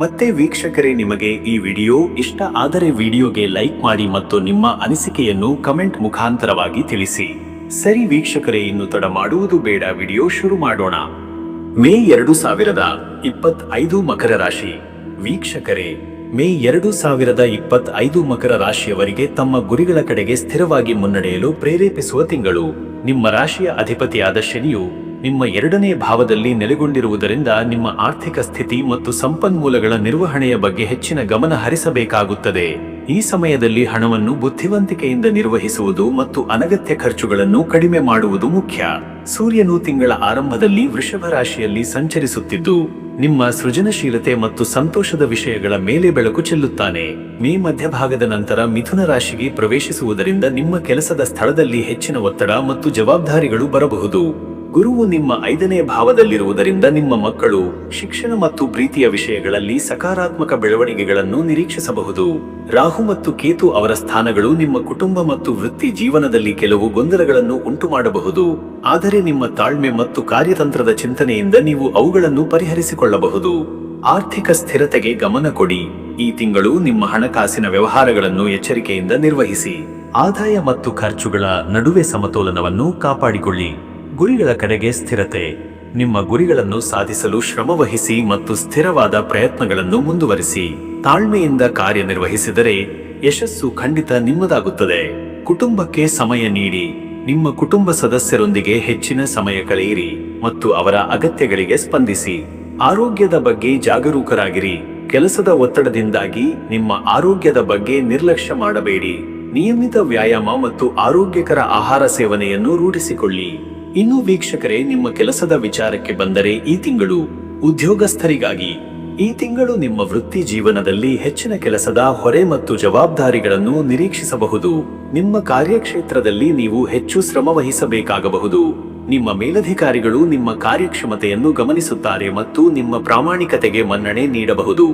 ಮತ್ತೆ ವೀಕ್ಷಕರೇ, ನಿಮಗೆ ಈ ವಿಡಿಯೋ ಇಷ್ಟ ಆದರೆ ವಿಡಿಯೋಗೆ ಲೈಕ್ ಮಾಡಿ ಮತ್ತು ನಿಮ್ಮ ಅನಿಸಿಕೆಯನ್ನು ಕಮೆಂಟ್ ಮುಖಾಂತರವಾಗಿ ತಿಳಿಸಿ. ಸರಿ ವೀಕ್ಷಕರೇ, ಇನ್ನು ತಡ ಮಾಡುವುದು ಬೇಡ, ವಿಡಿಯೋ ಶುರು ಮಾಡೋಣ. ಮೇ ಎರಡು ಸಾವಿರದ ಇಪ್ಪತ್ತೈದು ಮಕರ ರಾಶಿ. ವೀಕ್ಷಕರೇ, ಮೇ ಎರಡು ಸಾವಿರದ ಇಪ್ಪತ್ತೈದು ಮಕರ ರಾಶಿಯವರಿಗೆ ತಮ್ಮ ಗುರಿಗಳ ಕಡೆಗೆ ಸ್ಥಿರವಾಗಿ ಮುನ್ನಡೆಯಲು ಪ್ರೇರೇಪಿಸುವ ತಿಂಗಳು. ನಿಮ್ಮ ರಾಶಿಯ ಅಧಿಪತಿಯಾದ ಶನಿಯು ನಿಮ್ಮ ಎರಡನೇ ಭಾವದಲ್ಲಿ ನೆಲೆಗೊಂಡಿರುವುದರಿಂದ ನಿಮ್ಮ ಆರ್ಥಿಕ ಸ್ಥಿತಿ ಮತ್ತು ಸಂಪನ್ಮೂಲಗಳ ನಿರ್ವಹಣೆಯ ಬಗ್ಗೆ ಹೆಚ್ಚಿನ ಗಮನ ಹರಿಸಬೇಕಾಗುತ್ತದೆ. ಈ ಸಮಯದಲ್ಲಿ ಹಣವನ್ನು ಬುದ್ಧಿವಂತಿಕೆಯಿಂದ ನಿರ್ವಹಿಸುವುದು ಮತ್ತು ಅನಗತ್ಯ ಖರ್ಚುಗಳನ್ನು ಕಡಿಮೆ ಮಾಡುವುದು ಮುಖ್ಯ. ಸೂರ್ಯನು ತಿಂಗಳ ಆರಂಭದಲ್ಲಿ ವೃಷಭ ರಾಶಿಯಲ್ಲಿ ಸಂಚರಿಸುತ್ತಿದ್ದು, ನಿಮ್ಮ ಸೃಜನಶೀಲತೆ ಮತ್ತು ಸಂತೋಷದ ವಿಷಯಗಳ ಮೇಲೆ ಬೆಳಕು ಚೆಲ್ಲುತ್ತಾನೆ. ಮೇ ಮಧ್ಯಭಾಗದ ನಂತರ ಮಿಥುನ ರಾಶಿಗೆ ಪ್ರವೇಶಿಸುವುದರಿಂದ ನಿಮ್ಮ ಕೆಲಸದ ಸ್ಥಳದಲ್ಲಿ ಹೆಚ್ಚಿನ ಒತ್ತಡ ಮತ್ತು ಜವಾಬ್ದಾರಿಗಳು ಬರಬಹುದು. ಗುರುವು ನಿಮ್ಮ ಐದನೇ ಭಾವದಲ್ಲಿರುವುದರಿಂದ ನಿಮ್ಮ ಮಕ್ಕಳು ಶಿಕ್ಷಣ ಮತ್ತು ಪ್ರೀತಿಯ ವಿಷಯಗಳಲ್ಲಿ ಸಕಾರಾತ್ಮಕ ಬೆಳವಣಿಗೆಗಳನ್ನು ನಿರೀಕ್ಷಿಸಬಹುದು. ರಾಹು ಮತ್ತು ಕೇತು ಅವರ ಸ್ಥಾನಗಳು ನಿಮ್ಮ ಕುಟುಂಬ ಮತ್ತು ವೃತ್ತಿ ಜೀವನದಲ್ಲಿ ಕೆಲವು ಗೊಂದಲಗಳನ್ನು ಉಂಟು ಮಾಡಬಹುದು ಆದರೆ ನಿಮ್ಮ ತಾಳ್ಮೆ ಮತ್ತು ಕಾರ್ಯತಂತ್ರದ ಚಿಂತನೆಯಿಂದ ನೀವು ಅವುಗಳನ್ನು ಪರಿಹರಿಸಿಕೊಳ್ಳಬಹುದು. ಆರ್ಥಿಕ ಸ್ಥಿರತೆಗೆ ಗಮನ ಕೊಡಿ. ಈ ತಿಂಗಳು ನಿಮ್ಮ ಹಣಕಾಸಿನ ವ್ಯವಹಾರಗಳನ್ನು ಎಚ್ಚರಿಕೆಯಿಂದ ನಿರ್ವಹಿಸಿ. ಆದಾಯ ಮತ್ತು ಖರ್ಚುಗಳ ನಡುವೆ ಸಮತೋಲನವನ್ನು ಕಾಪಾಡಿಕೊಳ್ಳಿ. ಗುರಿಗಳ ಕಡೆಗೆ ಸ್ಥಿರತೆ. ನಿಮ್ಮ ಗುರಿಗಳನ್ನು ಸಾಧಿಸಲು ಶ್ರಮವಹಿಸಿ ಮತ್ತು ಸ್ಥಿರವಾದ ಪ್ರಯತ್ನಗಳನ್ನು ಮುಂದುವರಿಸಿ. ತಾಳ್ಮೆಯಿಂದ ಕಾರ್ಯನಿರ್ವಹಿಸಿದರೆ ಯಶಸ್ಸು ಖಂಡಿತ ನಿಮ್ಮದಾಗುತ್ತದೆ. ಕುಟುಂಬಕ್ಕೆ ಸಮಯ ನೀಡಿ. ನಿಮ್ಮ ಕುಟುಂಬ ಸದಸ್ಯರೊಂದಿಗೆ ಹೆಚ್ಚಿನ ಸಮಯ ಕಳೆಯಿರಿ ಮತ್ತು ಅವರ ಅಗತ್ಯಗಳಿಗೆ ಸ್ಪಂದಿಸಿ. ಆರೋಗ್ಯದ ಬಗ್ಗೆ ಜಾಗರೂಕರಾಗಿರಿ. ಕೆಲಸದ ಒತ್ತಡದಿಂದಾಗಿ ನಿಮ್ಮ ಆರೋಗ್ಯದ ಬಗ್ಗೆ ನಿರ್ಲಕ್ಷ್ಯ ಮಾಡಬೇಡಿ. ನಿಯಮಿತ ವ್ಯಾಯಾಮ ಮತ್ತು ಆರೋಗ್ಯಕರ ಆಹಾರ ಸೇವನೆಯನ್ನು ರೂಢಿಸಿಕೊಳ್ಳಿ. ಇನ್ನು ವೀಕ್ಷಕರೇ, ನಿಮ್ಮ ಕೆಲಸದ ವಿಚಾರಕ್ಕೆ ಬಂದರೆ ಈ ತಿಂಗಳು ಉದ್ಯೋಗಸ್ಥರಿಗಾಗಿ. ಈ ತಿಂಗಳು ನಿಮ್ಮ ವೃತ್ತಿ ಜೀವನದಲ್ಲಿ ಹೆಚ್ಚಿನ ಕೆಲಸದ ಹೊರೆ ಮತ್ತು ಜವಾಬ್ದಾರಿಗಳನ್ನು ನಿರೀಕ್ಷಿಸಬಹುದು. ನಿಮ್ಮ ಕಾರ್ಯಕ್ಷೇತ್ರದಲ್ಲಿ ನೀವು ಹೆಚ್ಚು ಶ್ರಮವಹಿಸಬೇಕಾಗಬಹುದು ನಿಮ್ಮ ಮೇಲಧಿಕಾರಿಗಳು ನಿಮ್ಮ ಕಾರ್ಯಕ್ಷಮತೆಯನ್ನು ಗಮನಿಸುತ್ತಾರೆ ಮತ್ತು ನಿಮ್ಮ ಪ್ರಾಮಾಣಿಕತೆಗೆ ಮನ್ನಣೆ ನೀಡಬಹುದು.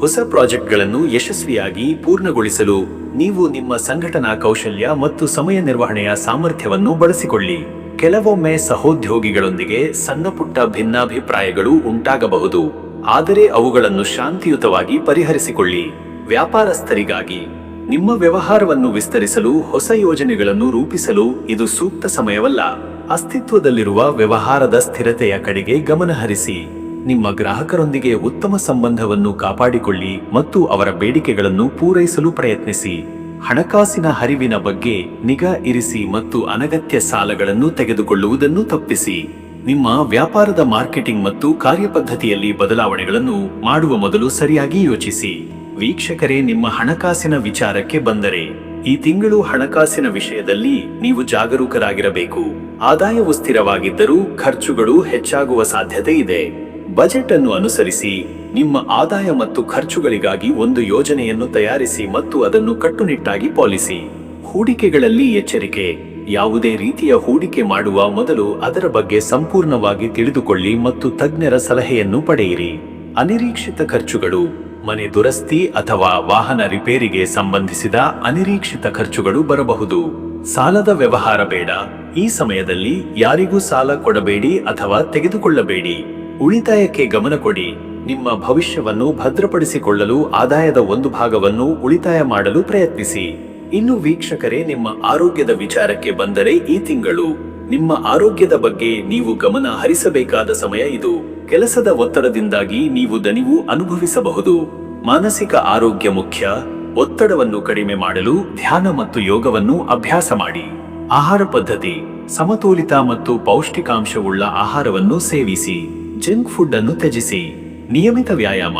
ಹೊಸ ಪ್ರಾಜೆಕ್ಟ್ಗಳನ್ನು ಯಶಸ್ವಿಯಾಗಿ ಪೂರ್ಣಗೊಳಿಸಲು ನೀವು ನಿಮ್ಮ ಸಂಘಟನಾ ಕೌಶಲ್ಯ ಮತ್ತು ಸಮಯ ನಿರ್ವಹಣೆಯ ಸಾಮರ್ಥ್ಯವನ್ನು ಬಳಸಿಕೊಳ್ಳಿ. ಕೆಲವೊಮ್ಮೆ ಸಹೋದ್ಯೋಗಿಗಳೊಂದಿಗೆ ಸಣ್ಣ ಪುಟ್ಟ ಭಿನ್ನಾಭಿಪ್ರಾಯಗಳು ಉಂಟಾಗಬಹುದು. ಆದರೆ ಅವುಗಳನ್ನು ಶಾಂತಿಯುತವಾಗಿ ಪರಿಹರಿಸಿಕೊಳ್ಳಿ. ವ್ಯಾಪಾರಸ್ಥರಿಗಾಗಿ ನಿಮ್ಮ ವ್ಯವಹಾರವನ್ನು ವಿಸ್ತರಿಸಲು ಹೊಸ ಯೋಜನೆಗಳನ್ನು ರೂಪಿಸಲು ಇದು ಸೂಕ್ತ ಸಮಯವಲ್ಲ. ಅಸ್ತಿತ್ವದಲ್ಲಿರುವ ವ್ಯವಹಾರದ ಸ್ಥಿರತೆಯ ಕಡೆಗೆ ಗಮನಹರಿಸಿ ನಿಮ್ಮ ಗ್ರಾಹಕರೊಂದಿಗೆ ಉತ್ತಮ ಸಂಬಂಧವನ್ನು ಕಾಪಾಡಿಕೊಳ್ಳಿ ಮತ್ತು ಅವರ ಬೇಡಿಕೆಗಳನ್ನು ಪೂರೈಸಲು ಪ್ರಯತ್ನಿಸಿ. ಹಣಕಾಸಿನ ಹರಿವಿನ ಬಗ್ಗೆ ನಿಗಾ ಇರಿಸಿ ಮತ್ತು ಅನಗತ್ಯ ಸಾಲಗಳನ್ನು ತೆಗೆದುಕೊಳ್ಳುವುದನ್ನು ತಪ್ಪಿಸಿ. ನಿಮ್ಮ ವ್ಯಾಪಾರದ ಮಾರ್ಕೆಟಿಂಗ್ ಮತ್ತು ಕಾರ್ಯಪದ್ಧತಿಯಲ್ಲಿ ಬದಲಾವಣೆಗಳನ್ನು ಮಾಡುವ ಮೊದಲು ಸರಿಯಾಗಿ ಯೋಚಿಸಿ. ವೀಕ್ಷಕರೇ, ನಿಮ್ಮ ಹಣಕಾಸಿನ ವಿಚಾರಕ್ಕೆ ಬಂದರೆ, ಈ ತಿಂಗಳು ಹಣಕಾಸಿನ ವಿಷಯದಲ್ಲಿ ನೀವು ಜಾಗರೂಕರಾಗಿರಬೇಕು. ಆದಾಯವು ಸ್ಥಿರವಾಗಿದ್ದರೂ ಖರ್ಚುಗಳು ಹೆಚ್ಚಾಗುವ ಸಾಧ್ಯತೆ ಇದೆ. ಬಜೆಟ್ ಅನ್ನು ಅನುಸರಿಸಿ ನಿಮ್ಮ ಆದಾಯ ಮತ್ತು ಖರ್ಚುಗಳಿಗಾಗಿ ಒಂದು ಯೋಜನೆಯನ್ನು ತಯಾರಿಸಿ ಮತ್ತು ಅದನ್ನು ಕಟ್ಟುನಿಟ್ಟಾಗಿ ಪಾಲಿಸಿ. ಹೂಡಿಕೆಗಳಲ್ಲಿ ಎಚ್ಚರಿಕೆ. ಯಾವುದೇ ರೀತಿಯ ಹೂಡಿಕೆ ಮಾಡುವ ಮೊದಲು ಅದರ ಬಗ್ಗೆ ಸಂಪೂರ್ಣವಾಗಿ ತಿಳಿದುಕೊಳ್ಳಿ ಮತ್ತು ತಜ್ಞರ ಸಲಹೆಯನ್ನು ಪಡೆಯಿರಿ. ಅನಿರೀಕ್ಷಿತ ಖರ್ಚುಗಳು. ಮನೆ ದುರಸ್ತಿ ಅಥವಾ ವಾಹನ ರಿಪೇರಿಗೆ ಸಂಬಂಧಿಸಿದ ಅನಿರೀಕ್ಷಿತ ಖರ್ಚುಗಳು ಬರಬಹುದು. ಸಾಲದ ವ್ಯವಹಾರ ಬೇಡ. ಈ ಸಮಯದಲ್ಲಿ ಯಾರಿಗೂ ಸಾಲ ಕೊಡಬೇಡಿ ಅಥವಾ ತೆಗೆದುಕೊಳ್ಳಬೇಡಿ. ಉಳಿತಾಯಕ್ಕೆ ಗಮನ ಕೊಡಿ. ನಿಮ್ಮ ಭವಿಷ್ಯವನ್ನು ಭದ್ರಪಡಿಸಿಕೊಳ್ಳಲು ಆದಾಯದ ಒಂದು ಭಾಗವನ್ನು ಉಳಿತಾಯ ಮಾಡಲು ಪ್ರಯತ್ನಿಸಿ. ಇನ್ನು ವೀಕ್ಷಕರೇ, ನಿಮ್ಮ ಆರೋಗ್ಯದ ವಿಚಾರಕ್ಕೆ ಬಂದರೆ ಈ ತಿಂಗಳು ನಿಮ್ಮ ಆರೋಗ್ಯದ ಬಗ್ಗೆ ನೀವು ಗಮನ ಹರಿಸಬೇಕಾದ ಸಮಯ ಇದು. ಕೆಲಸದ ಒತ್ತಡದಿಂದಾಗಿ ನೀವು ದಣಿವು ಅನುಭವಿಸಬಹುದು. ಮಾನಸಿಕ ಆರೋಗ್ಯ ಮುಖ್ಯ. ಒತ್ತಡವನ್ನು ಕಡಿಮೆ ಮಾಡಲು ಧ್ಯಾನ ಮತ್ತು ಯೋಗವನ್ನು ಅಭ್ಯಾಸ ಮಾಡಿ. ಆಹಾರ ಪದ್ಧತಿ. ಸಮತೋಲಿತ ಮತ್ತು ಪೌಷ್ಟಿಕಾಂಶವುಳ್ಳ ಆಹಾರವನ್ನು ಸೇವಿಸಿ. ಜಂಕ್ ಫುಡ್ ಅನ್ನು ತ್ಯಜಿಸಿ. ನಿಯಮಿತ ವ್ಯಾಯಾಮ.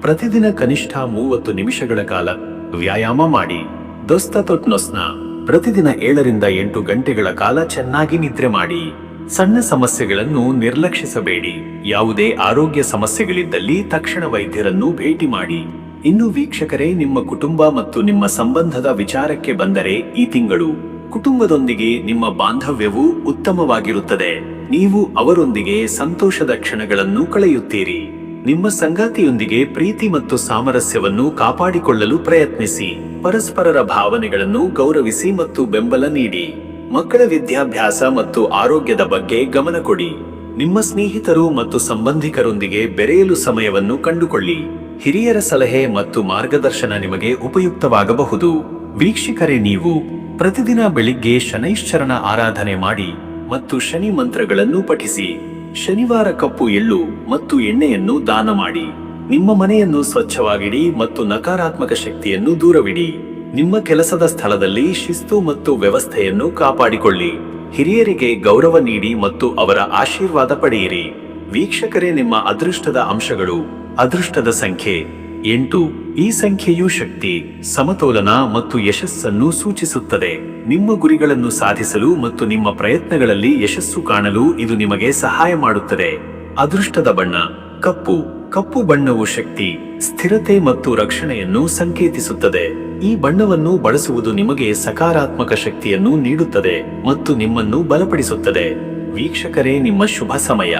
ಪ್ರತಿದಿನ ಕನಿಷ್ಠ ಮೂವತ್ತು ನಿಮಿಷಗಳ ಕಾಲ ವ್ಯಾಯಾಮ ಮಾಡಿ. ದೊಸ್ತತೊಟ್ನೊಸ್ನ ಪ್ರತಿದಿನ ಏಳರಿಂದ ಎಂಟು ಗಂಟೆಗಳ ಕಾಲ ಚೆನ್ನಾಗಿ ನಿದ್ರೆ ಮಾಡಿ. ಸಣ್ಣ ಸಮಸ್ಯೆಗಳನ್ನು ನಿರ್ಲಕ್ಷಿಸಬೇಡಿ. ಯಾವುದೇ ಆರೋಗ್ಯ ಸಮಸ್ಯೆಗಳಿದ್ದಲ್ಲಿ ತಕ್ಷಣ ವೈದ್ಯರನ್ನು ಭೇಟಿ ಮಾಡಿ. ಇನ್ನು ವೀಕ್ಷಕರೇ, ನಿಮ್ಮ ಕುಟುಂಬ ಮತ್ತು ನಿಮ್ಮ ಸಂಬಂಧದ ವಿಚಾರಕ್ಕೆ ಬಂದರೆ ಈ ತಿಂಗಳು ಕುಟುಂಬದೊಂದಿಗೆ ನಿಮ್ಮ ಬಾಂಧವ್ಯವು ಉತ್ತಮವಾಗಿರುತ್ತದೆ. ನೀವು ಅವರೊಂದಿಗೆ ಸಂತೋಷದ ಕ್ಷಣಗಳನ್ನು ಕಳೆಯುತ್ತೀರಿ. ನಿಮ್ಮ ಸಂಗಾತಿಯೊಂದಿಗೆ ಪ್ರೀತಿ ಮತ್ತು ಸಾಮರಸ್ಯವನ್ನು ಕಾಪಾಡಿಕೊಳ್ಳಲು ಪ್ರಯತ್ನಿಸಿ. ಪರಸ್ಪರರ ಭಾವನೆಗಳನ್ನು ಗೌರವಿಸಿ ಮತ್ತು ಬೆಂಬಲ ನೀಡಿ. ಮಕ್ಕಳ ವಿದ್ಯಾಭ್ಯಾಸ ಮತ್ತು ಆರೋಗ್ಯದ ಬಗ್ಗೆ ಗಮನ ಕೊಡಿ. ನಿಮ್ಮ ಸ್ನೇಹಿತರು ಮತ್ತು ಸಂಬಂಧಿಕರೊಂದಿಗೆ ಬೆರೆಯಲು ಸಮಯವನ್ನು ಕಂಡುಕೊಳ್ಳಿ. ಹಿರಿಯರ ಸಲಹೆ ಮತ್ತು ಮಾರ್ಗದರ್ಶನ ನಿಮಗೆ ಉಪಯುಕ್ತವಾಗಬಹುದು. ವೀಕ್ಷಕರೇ, ನೀವು ಪ್ರತಿದಿನ ಬೆಳಿಗ್ಗೆ ಶನೈಶ್ಚರಣ ಆರಾಧನೆ ಮಾಡಿ ಮತ್ತು ಶನಿ ಮಂತ್ರಗಳನ್ನು ಪಠಿಸಿ. ಶನಿವಾರ ಕಪ್ಪು ಎಳ್ಳು ಮತ್ತು ಎಣ್ಣೆಯನ್ನು ದಾನ ಮಾಡಿ. ನಿಮ್ಮ ಮನೆಯನ್ನು ಸ್ವಚ್ಛವಾಗಿಡಿ ಮತ್ತು ನಕಾರಾತ್ಮಕ ಶಕ್ತಿಯನ್ನು ದೂರವಿಡಿ. ನಿಮ್ಮ ಕೆಲಸದ ಸ್ಥಳದಲ್ಲಿ ಶಿಸ್ತು ಮತ್ತು ವ್ಯವಸ್ಥೆಯನ್ನು ಕಾಪಾಡಿಕೊಳ್ಳಿ. ಹಿರಿಯರಿಗೆ ಗೌರವ ನೀಡಿ ಮತ್ತು ಅವರ ಆಶೀರ್ವಾದ ಪಡೆಯಿರಿ. ವೀಕ್ಷಕರೇ, ನಿಮ್ಮ ಅದೃಷ್ಟದ ಅಂಶಗಳು, ಅದೃಷ್ಟದ ಸಂಖ್ಯೆ. ಎಂಟು, ಈ ಸಂಖ್ಯೆಯು ಶಕ್ತಿ, ಸಮತೋಲನ ಮತ್ತು ಯಶಸ್ಸನ್ನು ಸೂಚಿಸುತ್ತದೆ. ನಿಮ್ಮ ಗುರಿಗಳನ್ನು ಸಾಧಿಸಲು ಮತ್ತು ನಿಮ್ಮ ಪ್ರಯತ್ನಗಳಲ್ಲಿ ಯಶಸ್ಸು ಕಾಣಲು ಇದು ನಿಮಗೆ ಸಹಾಯ ಮಾಡುತ್ತದೆ. ಅದೃಷ್ಟದ ಬಣ್ಣ, ಕಪ್ಪು ಕಪ್ಪು ಬಣ್ಣವು ಶಕ್ತಿ, ಸ್ಥಿರತೆ ಮತ್ತು ರಕ್ಷಣೆಯನ್ನು ಸಂಕೇತಿಸುತ್ತದೆ. ಈ ಬಣ್ಣವನ್ನು ಬಳಸುವುದು ನಿಮಗೆ ಸಕಾರಾತ್ಮಕ ಶಕ್ತಿಯನ್ನು ನೀಡುತ್ತದೆ ಮತ್ತು ನಿಮ್ಮನ್ನು ಬಲಪಡಿಸುತ್ತದೆ. ವೀಕ್ಷಕರೇ, ನಿಮ್ಮ ಶುಭ ಸಮಯ.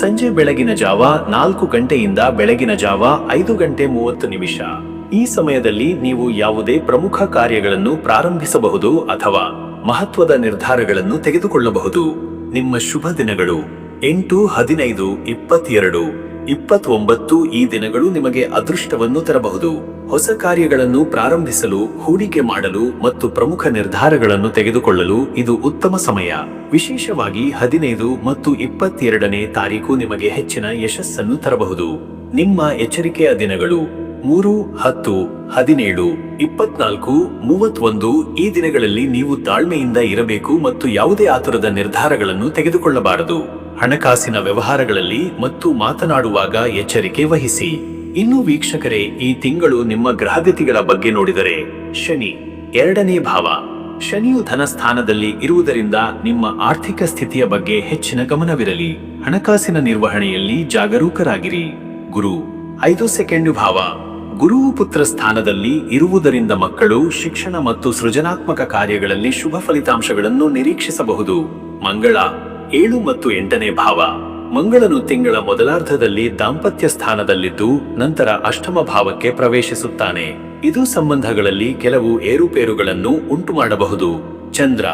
ಸಂಜೆ ಬೆಳಗಿನ ಜಾವ ನಾಲ್ಕು ಗಂಟೆಯಿಂದ ಬೆಳಗಿನ ಜಾವ ಐದು ಗಂಟೆ ಮೂವತ್ತು ನಿಮಿಷ. ಈ ಸಮಯದಲ್ಲಿ ನೀವು ಯಾವುದೇ ಪ್ರಮುಖ ಕಾರ್ಯಗಳನ್ನು ಪ್ರಾರಂಭಿಸಬಹುದು ಅಥವಾ ಮಹತ್ವದ ನಿರ್ಧಾರಗಳನ್ನು ತೆಗೆದುಕೊಳ್ಳಬಹುದು. ನಿಮ್ಮ ಶುಭ ದಿನಗಳು. ಎಂಟು ಹದಿನೈದು ಇಪ್ಪತ್ತೆರಡು ಇಪ್ಪತ್ತೊಂಬತ್ತು ಈ ದಿನಗಳು ನಿಮಗೆ ಅದೃಷ್ಟವನ್ನು ತರಬಹುದು. ಹೊಸ ಕಾರ್ಯಗಳನ್ನು ಪ್ರಾರಂಭಿಸಲು, ಹೂಡಿಕೆ ಮಾಡಲು ಮತ್ತು ಪ್ರಮುಖ ನಿರ್ಧಾರಗಳನ್ನು ತೆಗೆದುಕೊಳ್ಳಲು ಇದು ಉತ್ತಮ ಸಮಯ. ವಿಶೇಷವಾಗಿ ಹದಿನೈದು ಮತ್ತು ಇಪ್ಪತ್ತೆರಡನೇ ತಾರೀಕು ನಿಮಗೆ ಹೆಚ್ಚಿನ ಯಶಸ್ಸನ್ನು ತರಬಹುದು. ನಿಮ್ಮ ಎಚ್ಚರಿಕೆಯ ದಿನಗಳು ಮೂರು, ಹತ್ತು, ಹದಿನೇಳು, ಇಪ್ಪತ್ನಾಲ್ಕು, ಮೂವತ್ತೊಂದು ಈ ದಿನಗಳಲ್ಲಿ ನೀವು ತಾಳ್ಮೆಯಿಂದ ಇರಬೇಕು ಮತ್ತು ಯಾವುದೇ ಆತುರದ ನಿರ್ಧಾರಗಳನ್ನು ತೆಗೆದುಕೊಳ್ಳಬಾರದು. ಹಣಕಾಸಿನ ವ್ಯವಹಾರಗಳಲ್ಲಿ ಮತ್ತು ಮಾತನಾಡುವಾಗ ಎಚ್ಚರಿಕೆ ವಹಿಸಿ. ಇನ್ನು ವೀಕ್ಷಕರೇ, ಈ ತಿಂಗಳು ನಿಮ್ಮ ಗ್ರಹಗತಿಗಳ ಬಗ್ಗೆ ನೋಡಿದರೆ, ಶನಿ ಎರಡನೇ ಭಾವ. ಶನಿಯು ಧನ ಸ್ಥಾನದಲ್ಲಿ ಇರುವುದರಿಂದ ನಿಮ್ಮ ಆರ್ಥಿಕ ಸ್ಥಿತಿಯ ಬಗ್ಗೆ ಹೆಚ್ಚಿನ ಗಮನವಿರಲಿ. ಹಣಕಾಸಿನ ನಿರ್ವಹಣೆಯಲ್ಲಿ ಜಾಗರೂಕರಾಗಿರಿ. ಗುರು, ಐದು ಸೆಕೆಂಡ್ ಭಾವ. ಗುರುವು ಪುತ್ರ ಸ್ಥಾನದಲ್ಲಿ ಇರುವುದರಿಂದ ಮಕ್ಕಳು ಶಿಕ್ಷಣ ಮತ್ತು ಸೃಜನಾತ್ಮಕ ಕಾರ್ಯಗಳಲ್ಲಿ ಶುಭ ಫಲಿತಾಂಶಗಳನ್ನು ನಿರೀಕ್ಷಿಸಬಹುದು. ಮಂಗಳ, ಏಳು ಮತ್ತು ಎಂಟನೇ ಭಾವ. ಮಂಗಳನು ತಿಂಗಳ ಮೊದಲಾರ್ಧದಲ್ಲಿ ದಾಂಪತ್ಯ ಸ್ಥಾನದಲ್ಲಿದ್ದು ನಂತರ ಅಷ್ಟಮ ಭಾವಕ್ಕೆ ಪ್ರವೇಶಿಸುತ್ತಾನೆ. ಇದು ಸಂಬಂಧಗಳಲ್ಲಿ ಕೆಲವು ಏರುಪೇರುಗಳನ್ನು ಉಂಟು ಮಾಡಬಹುದು ಚಂದ್ರ,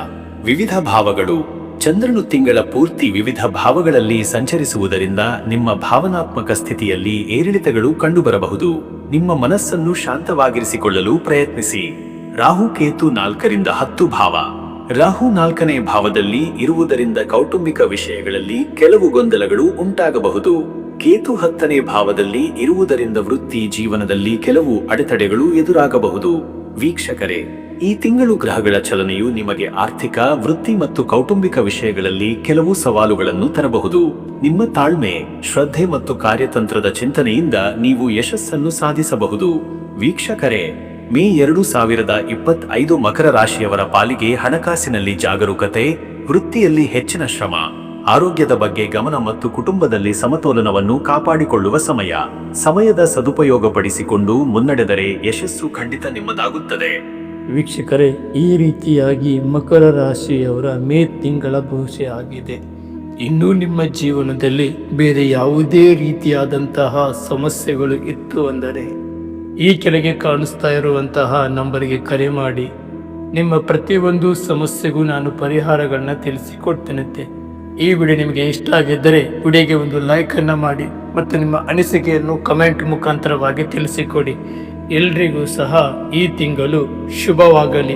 ವಿವಿಧ ಭಾವಗಳು. ಚಂದ್ರನು ತಿಂಗಳ ಪೂರ್ತಿ ವಿವಿಧ ಭಾವಗಳಲ್ಲಿ ಸಂಚರಿಸುವುದರಿಂದ ನಿಮ್ಮ ಭಾವನಾತ್ಮಕ ಸ್ಥಿತಿಯಲ್ಲಿ ಏರಿಳಿತಗಳು ಕಂಡುಬರಬಹುದು. ನಿಮ್ಮ ಮನಸ್ಸನ್ನು ಶಾಂತವಾಗಿರಿಸಿಕೊಳ್ಳಲು ಪ್ರಯತ್ನಿಸಿ. ರಾಹು ಕೇತು ನಾಲ್ಕರಿಂದ ಹತ್ತು ಭಾವ. ರಾಹು ನಾಲ್ಕನೇ ಭಾವದಲ್ಲಿ ಇರುವುದರಿಂದ ಕೌಟುಂಬಿಕ ವಿಷಯಗಳಲ್ಲಿ ಕೆಲವು ಗೊಂದಲಗಳು ಉಂಟಾಗಬಹುದು. ಕೇತು ಹತ್ತನೇ ಭಾವದಲ್ಲಿ ಇರುವುದರಿಂದ ವೃತ್ತಿ ಜೀವನದಲ್ಲಿ ಕೆಲವು ಅಡೆತಡೆಗಳು ಎದುರಾಗಬಹುದು. ವೀಕ್ಷಕರೇ, ಈ ತಿಂಗಳು ಗ್ರಹಗಳ ಚಲನೆಯು ನಿಮಗೆ ಆರ್ಥಿಕ, ವೃತ್ತಿ ಮತ್ತು ಕೌಟುಂಬಿಕ ವಿಷಯಗಳಲ್ಲಿ ಕೆಲವು ಸವಾಲುಗಳನ್ನು ತರಬಹುದು. ನಿಮ್ಮ ತಾಳ್ಮೆ, ಶ್ರದ್ಧೆ ಮತ್ತು ಕಾರ್ಯತಂತ್ರದ ಚಿಂತನೆಯಿಂದ ನೀವು ಯಶಸ್ಸನ್ನು ಸಾಧಿಸಬಹುದು. ವೀಕ್ಷಕರೇ ಮೇ ಎರಡು ಸಾವಿರದ ಇಪ್ಪತ್ತೈದು ಮಕರ ರಾಶಿಯವರ ಪಾಲಿಗೆ ಹಣಕಾಸಿನಲ್ಲಿ ಜಾಗರೂಕತೆ, ವೃತ್ತಿಯಲ್ಲಿ ಹೆಚ್ಚಿನ ಶ್ರಮ, ಆರೋಗ್ಯದ ಬಗ್ಗೆ ಗಮನ ಮತ್ತು ಕುಟುಂಬದಲ್ಲಿ ಸಮತೋಲನವನ್ನು ಕಾಪಾಡಿಕೊಳ್ಳುವ ಸಮಯ. ಸಮಯದ ಸದುಪಯೋಗಪಡಿಸಿಕೊಂಡು ಮುನ್ನಡೆದರೆ ಯಶಸ್ಸು ಖಂಡಿತ ನಿಮ್ಮದಾಗುತ್ತದೆ. ವೀಕ್ಷಕರೇ, ಈ ರೀತಿಯಾಗಿ ಮಕರ ರಾಶಿಯವರ ಮೇ ತಿಂಗಳ ಭವಿಷ್ಯ ಆಗಿದೆ. ಇನ್ನು ನಿಮ್ಮ ಜೀವನದಲ್ಲಿ ಬೇರೆ ಯಾವುದೇ ರೀತಿಯಾದಂತಹ ಸಮಸ್ಯೆಗಳು ಇತ್ತು ಅಂದರೆ ಈ ಕೆಳಗೆ ಕಾಣಿಸ್ತಾ ಇರುವಂತಹ ನಂಬರಿಗೆ ಕರೆ ಮಾಡಿ, ನಿಮ್ಮ ಪ್ರತಿಯೊಂದು ಸಮಸ್ಯೆಗೂ ನಾನು ಪರಿಹಾರಗಳನ್ನ ತಿಳಿಸಿಕೊಡ್ತೇನಂತೆ. ಈ ವಿಡಿಯೋ ನಿಮಗೆ ಇಷ್ಟ ಆಗಿದ್ದರೆ ವಿಡಿಯೋಗೆ ಒಂದು ಲೈಕನ್ನು ಮಾಡಿ ಮತ್ತು ನಿಮ್ಮ ಅನಿಸಿಕೆಯನ್ನು ಕಮೆಂಟ್ ಮುಖಾಂತರವಾಗಿ ತಿಳಿಸಿಕೊಡಿ. ಎಲ್ರಿಗೂ ಸಹ ಈ ತಿಂಗಳು ಶುಭವಾಗಲಿ.